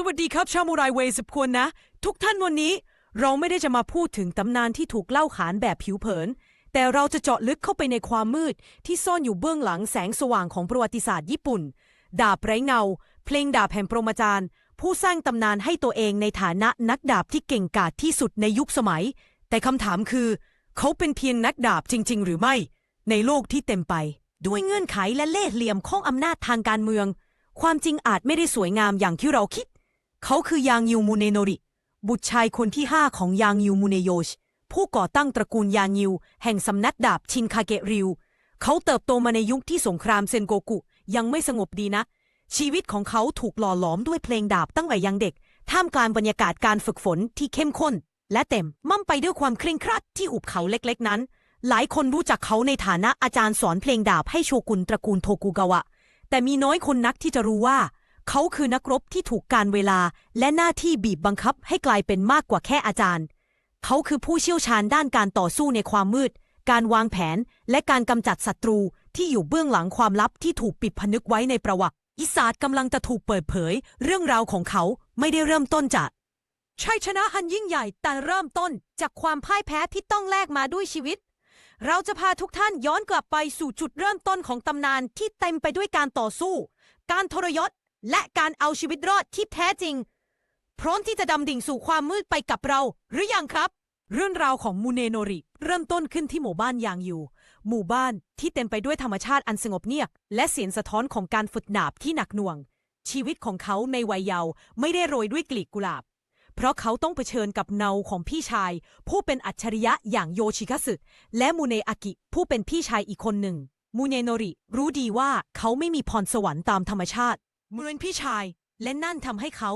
สวัสดีครับชาวมูไรเวย์สิบคนนะ ทุกท่านวันนี้ เราไม่ได้จะมาพูดถึงตำนานที่ถูกเล่าขานแบบผิวเผิน แต่เราจะเจาะลึกเข้าไปในความมืดที่ซ่อนอยู่เบื้องหลังแสงสว่างของประวัติศาสตร์ญี่ปุ่น ดาบไร้เงา เพลงดาบแห่งปรมาจารย์ ผู้สร้างตำนานให้ตัวเองในฐานะนักดาบที่เก่งกาจที่สุดในยุคสมัย แต่คำถามคือ เขาเป็นเพียงนักดาบจริง ๆ หรือไม่ ในโลกที่เต็มไป ด้วยเงื่อนไขและเล่ห์เหลี่ยมของอำนาจทางการเมือง ความจริงอาจไม่ได้สวยงามอย่างที่เราคิด เขาคือยางยูมูเนโนริ บุตรชายคนที่ห้าของยางยูมูเนโยช ผู้ก่อตั้งตระกูลยางยูแห่งสำนักดาบชินคาเกะริว เขาเติบโตมาในยุคที่สงครามเซนโกกุ ยังไม่สงบดีนะ ชีวิตของเขาถูกหล่อหลอมด้วยเพลงดาบตั้งแต่ยังเด็ก ท่ามกลางบรรยากาศการฝึกฝนที่เข้มข้น และเต็มมั่มไปด้วยความเคร่งครัดที่หุบเขาเล็กๆนั้น หลายคนรู้จักเขาในฐานะอาจารย์สอนเพลงดาบให้โชกุนตระกูลโทกุกาวะ แต่มีน้อยคนนักที่จะรู้ว่า เขาคือนักรบที่ถูกการเวลาและหน้าที่บีบบังคับให้กลายเป็นมากกว่าแค่อาจารย์ เขาคือผู้เชี่ยวชาญด้านการต่อสู้ในความมืด การวางแผน และการกำจัดศัตรูที่อยู่เบื้องหลังความลับที่ถูกปิดผนึกไว้ในประวัติอิสาสกำลังจะถูกเปิดเผย เรื่องราวของเขาไม่ได้เริ่มต้นจากชัยชนะหันยิ่งใหญ่แต่เริ่มต้นจากความพ่ายแพ้ที่ต้องแลกมาด้วยชีวิต เราจะพาทุกท่านย้อนกลับไปสู่จุดเริ่มต้นของตำนานที่เต็มไปด้วยการต่อสู้ การทรยศ และการเอาชีวิตรอดที่แท้จริง พร้อมที่จะดำดิ่งสู่ความมืดไปกับเรา หรือยังครับ เรื่องราวของมูเนโนริ เริ่มต้นขึ้นที่หมู่บ้านยางอยู่ หมู่บ้านที่เต็มไปด้วยธรรมชาติอันสงบเงียบและเสียงสะท้อนของการฝึกดาบที่หนักหน่วง ชีวิตของเขาในวัยเยาว์ไม่ได้โรยด้วยกลีบกุหลาบ เพราะเขาต้องเผชิญกับเนาของพี่ชาย ผู้เป็นอัจฉริยะอย่างโยชิคัสึและมูเนอากิ ผู้เป็นพี่ชายอีกคนหนึ่งมูเนโนริ รู้ดีว่าเขาไม่มีพรสวรรค์ตามธรรมชาติ เหมือนพี่ชาย และนั่นทำให้เขา